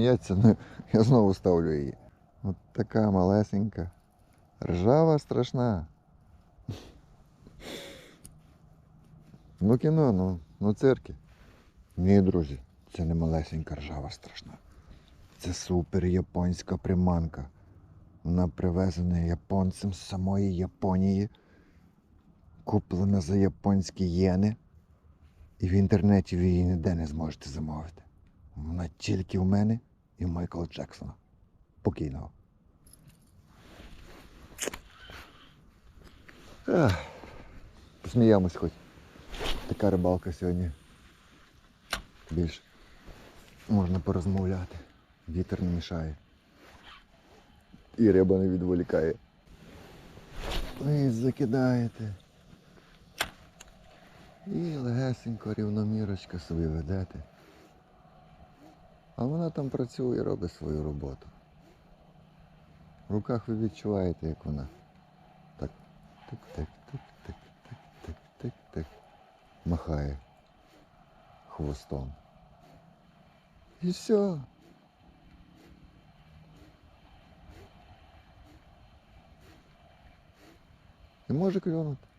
Сміється, ну я знову ставлю її. От така малесенька. Ржава страшна. Ну кіно, ну, ну цирки. Ні, друзі, це не малесенька ржава страшна. Це супер японська приманка. Вона привезена японцем з самої Японії, куплена за японські єни. І в інтернеті ви її ніде не зможете замовити. Вона тільки в мене і Майкла Джексона. Покійного. Ах, Посміємось хоч. Така рибалка сьогодні. Більш можна порозмовляти. Вітер не мішає. І риба не відволікає. Ви закидаєте. І легесенько рівномірочка собі ведете. А вона там працює і робить свою роботу. В руках ви відчуваєте, як вона. Так. Тик-тик-тик-тик-тик-тик-тик-тик. Махає хвостом. І все. І може клюнути.